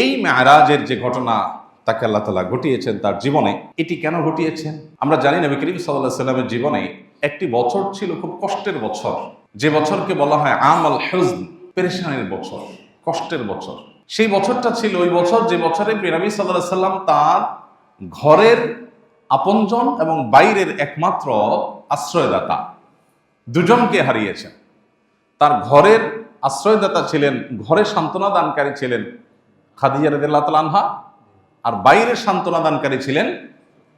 এই মেয়ারাজের যে ঘটনা তাকে আল্লাহ তালা ঘটিয়েছেন তার জীবনে, এটি কেন ঘটিয়েছেন? আমরা জানি নবী করিম সাল্লাহ সাল্লামের জীবনে একটি বছর ছিল খুব কষ্টের বছর। যে বছরকে বলা হয় আম আল হজন, পেরেশানের বছর, কষ্টের বছর। সেই বছরটা ছিল ওই বছর যে বছরে নবী সাল্লাহ সাল্লাম তার ঘরের আপনজন এবং বাইরের একমাত্র আশ্রয়দাতা দুজনকে হারিয়েছেন। তার ঘরের আশ্রয়দাতা ছিলেন, ঘরে সান্ত্বনা দানকারী ছিলেন খাদিজা রদিল্লাহ আনহা আর বাইরের সান্ত্বনাদানকারী ছিলেন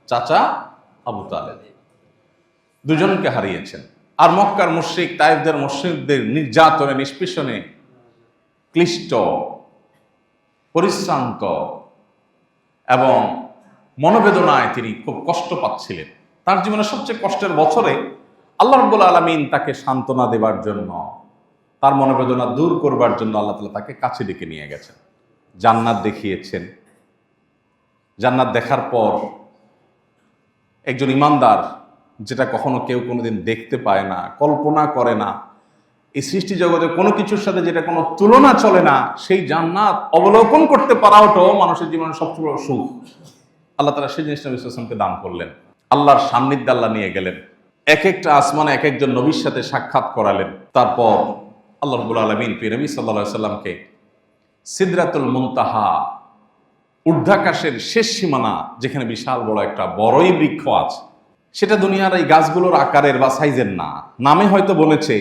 চাচা আবু তালেব। দুজনকে হারিয়েছেন। আর মক্কার মুশ্রিক তাইফদের মুশ্রিকদের নির্যাতনে, নিষ্পেষণে ক্লিষ্ট, পরিশ্রান্ত এবং মনোবেদনায় তিনি খুব কষ্ট পাচ্ছিলেন। তার জীবনের সবচেয়ে কষ্টের বছরে আল্লাহ রব্বুল আলমিন তাকে সান্ত্বনা দেবার জন্য, তার মনোবেদনা দূর করবার জন্য আল্লাহ তালা তাকে কাছে ডেকে নিয়ে গেছেন। জান্নাত দেখিয়েছেন। জান্নাত দেখার পর একজন ইমানদার, যেটা কখনো কেউ কোনোদিন দেখতে পায় না, কল্পনা করে না, এই সৃষ্টি জগতে কোনো কিছুর সাথে যেটা কোনো তুলনা চলে না, সেই জান্নাত অবলোকন করতে পারাওটাও মানুষের জীবনের সবচেয়ে বড় সুখ। আল্লাহ তারা সেই জিনিসটা বিশ্বাসমকে দান করলেন। আল্লাহর সান্নিধ্য আল্লাহ নিয়ে গেলেন। এক একটা আসমানে এক একজন নবীর সাথে সাক্ষাৎ করালেন। তারপর আল্লাহ রবুল আলমিন পিরমি সাল্লা সাল্লামকে সিদরাতুল মুনতাহা, ঊর্ধ্বাকাশের শেষ সীমানা, যেখানে বিশাল বড় একটা বড়ই বৃক্ষ আছে। সেটা দুনিয়ার এই গাছগুলোর আকারের বা সাইজের না। নামে হয়তো বলেছে,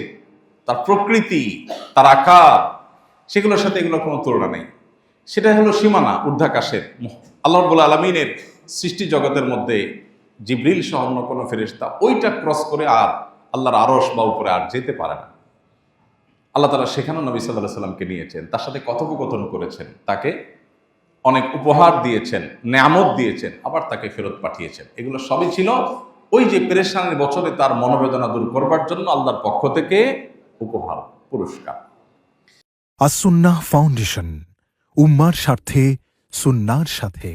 তার প্রকৃতি, তার আকার, সেগুলোর সাথে এগুলোর কোনো তুলনা নেই। সেটা হলো সীমানা, ঊর্ধ্বাকাশের। আল্লাহ রবুল আলমিনের সৃষ্টি জগতের মধ্যে জিব্রিল সহ অন্য কোনো ফেরেস্তা ওইটা ক্রস করে আর আল্লাহর আরস বা উপরে আর যেতে পারে না। আল্লাহ তালা সেখানেও নবী সাল্লাহ সাল্লামকে নিয়েছেন, তার সাথে কথোপকথন করেছেন, তাকে অনেক উপহার দিয়েছেন, নেয়ামত দিয়েছেন, আবার তাকে ফেরত পাঠিয়েছেন। এগুলো সবই ছিল ওই যে পেরেশানের বছরে তার মনোবেদনা দূর করবার জন্য আল্লাহর পক্ষ থেকে উপহার, পুরস্কার। আসুন্নাহ ফাউন্ডেশন, উম্মার স্বার্থে, সুন্নার সাথে।